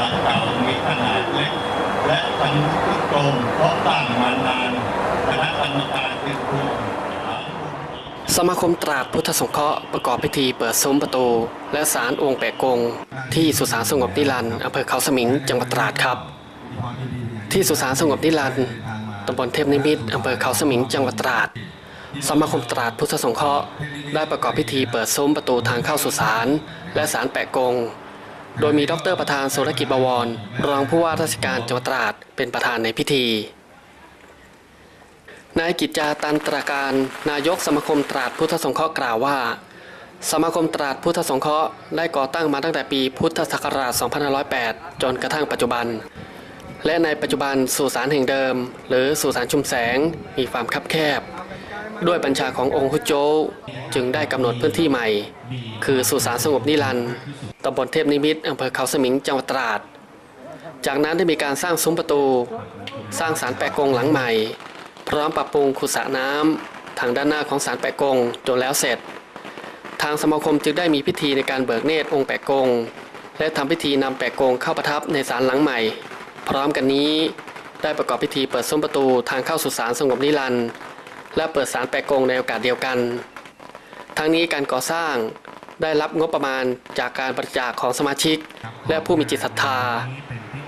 าเก่ามีขนาดเล็ก และสันทุกตรงเพราะตั้งมานานคณะกรรมการจึงควรสมาคมตราดพุทธสงเคราะห์ประกอบพิธีเปิดซุ้มประตู และสารองค์แปะกง ที่สุสานสงบนิรันดร์อำเภอเขาสมิงจังหวัดตราดครับ ที่สุสานสงบนิรันดร์ตำบลเทพนิมิตอำเภอเขาสมิงจังหวัดตราด สมาคมตราดพุทธสงเคราะห์ได้ประกอบพิธีเปิดซุ้มประตูทางเข้าสุสานและสารแปะกง โดยมีดรประธานสุรกิจบวร รองผู้ว่าราชการจังหวัดตราดเป็นประธานในพิธี นายกิจจาตันตราการ นายกสมาคมตราดพุทธสงเคราะห์กล่าวว่า สมาคมตราดพุทธสงเคราะห์ได้ก่อตั้งมาตั้งแต่ปีพุทธศักราช 2508 จนกระทั่งปัจจุบัน และในปัจจุบันสุสานแห่งเดิม หรือสุสานชุมแสงมีความคับแคบ ด้วยบัญชาขององค์ฮุโจจึงได้กำหนดพื้นที่ใหม่ คือสุสานสงบนิรันดร์ตำบลเทพนิมิตอำเภอเขาสมิงจังหวัดตราด จากนั้นได้มีการสร้างซุ้มประตู สร้างสารแปะกงหลังใหม่ พร้อมปรับปรุงขุสระน้ำทางด้านหน้าของสารแปะกงจนแล้วเสร็จ ทางสมาคมจึงได้มีพิธีในการเบิกเนตรองค์แปะกง และทำพิธีนำแปะกงเข้าประทับในศาลหลังใหม่ พร้อมกันนี้ได้ประกอบพิธีเปิดซุ้มประตูทางเข้าสู่ศาลสงบนิรันดร์ และเปิดศาลแปะกงในโอกาสเดียวกัน ทั้งนี้การก่อสร้างได้รับงบประมาณจากการบริจาคของสมาชิก และผู้มีจิตศรัทธา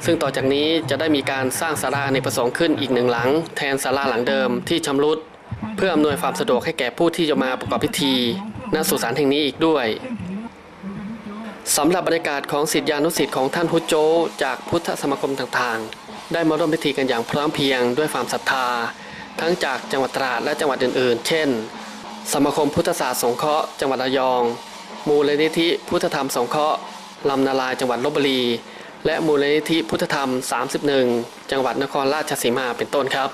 ซึ่งต่อจากนี้จะได้มีการสร้างศาลาในประสงค์ขึ้นอีกหนึ่งหลัง แทนศาลาหลังเดิมที่ชำรุด เพื่ออำนวยความสะดวกให้แก่ผู้ที่จะมาประกอบพิธีณสุสานแห่งนี้อีกด้วยสำหรับบรรยากาศของศิษยานุศิษย์ของท่านพุทธโจจากพุทธสมาคมต่างๆ ได้มาร่วมพิธีกันอย่างพร้อมเพรียงด้วยความศรัทธา ทั้งจากจังหวัดตราดและจังหวัดอื่นๆ เช่น สมาคมพุทธศาสตร์สงเคราะห์จังหวัดระยอง มูลนิธิพุทธธรรมสงเคราะห์ลำนาลายจังหวัดลบบุรี และมูลนิธิพุทธธรรม 31 จังหวัดนครราชสีมาเป็นต้นครับ